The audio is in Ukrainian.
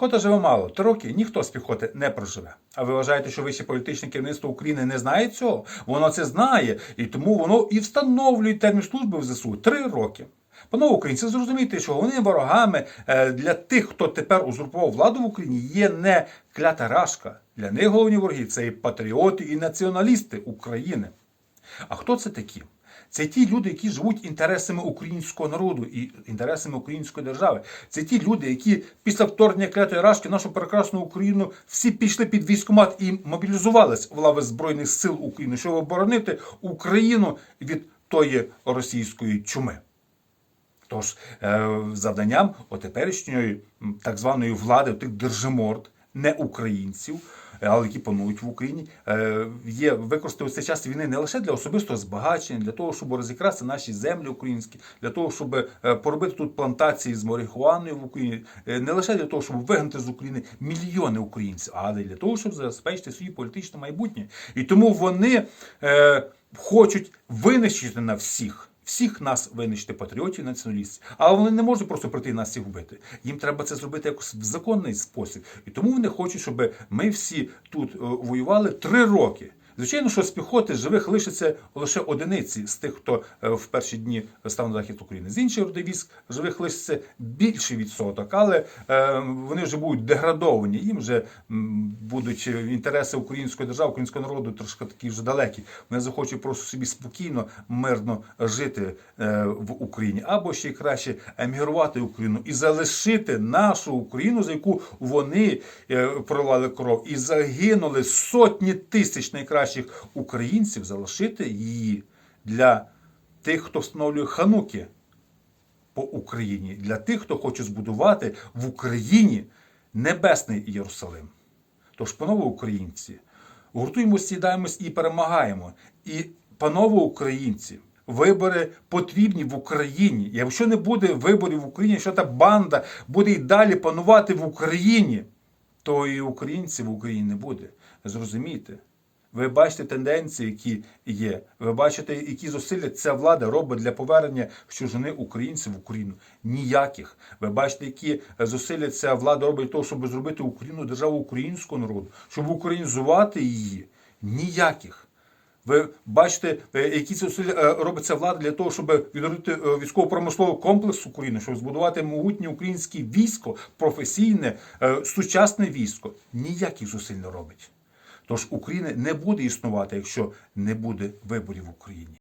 Піхота живе мало. Три роки ніхто з піхоти не проживе. А ви вважаєте, що вище політичне керівництво України не знає цього? Воно це знає, і тому воно і встановлює термін служби в ЗСУ три роки. Панове українці, зрозумійте, що вони ворогами е, для тих, хто тепер узурпував владу в Україні, є не клята рашка. Для них головні вороги це і патріоти, і націоналісти України. А хто це такі? Це ті люди, які живуть інтересами українського народу і інтересами української держави. Це ті люди, які після вторгнення клятої рашки нашу прекрасну Україну всі пішли під військомат і мобілізувались в лави Збройних сил України, щоб оборонити Україну від тої російської чуми. Тож е, завданням отеперішньої так званої влади, тих держиморд, не українців, але які панують в Україні, е, є використати цей час війни не лише для особистого збагачення, для того, щоб розікрасти наші землі українські, для того, щоб е, поробити тут плантації з марихуаною в Україні, е, не лише для того, щоб вигнати з України мільйони українців, але для того, щоб забезпечити своє політичне майбутнє. І тому вони хочуть винищити на всіх. Всіх нас винищити патріотів, націоналістів, але вони не можуть просто прийти і нас всіх вбити. Їм треба це зробити якось в законний спосіб. І тому вони хочуть, щоб ми всі тут е, воювали три роки. Звичайно, що з піхоти живих лишиться лише одиниці з тих, хто е, в перші дні став на захід України. З інших військ живих лишиться більший відсоток, але е, вони вже будуть деградовані. Їм вже будуть інтереси української держави, українського народу трошки такі вже далекі. Вони захочуть просто собі спокійно, мирно жити е, в Україні, або ще й краще емігрувати в Україну і залишити нашу Україну, за яку вони проливали кров, і загинули сотні тисяч найкращих українців, залишити її для тих, хто встановлює хануки по Україні, для тих, хто хоче збудувати в Україні небесний Єрусалим. Тож, панове українці, гуртуємося, сідаємось і перемагаємо. І, панове українці, вибори потрібні в Україні. Якщо не буде виборів в Україні, якщо та банда буде і далі панувати в Україні, то і українців в Україні не буде. Зрозумійте. Ви бачите тенденції, які є. Ви бачите, які зусилля ця влада робить для повернення чужини українців в Україну. Ніяких. Ви бачите, які зусилля ця влада робить для того, щоб зробити Україну державу українського народу, щоб українізувати її. Ніяких. Ви бачите, е, які зусилля е, робить ця влада для того, щоб відродити е, військово-промисловий комплекс України, щоб збудувати могутнє українське військо, професійне, е, сучасне військо. Ніяких зусиль не робить. Тож Україна не буде існувати, якщо не буде виборів в Україні.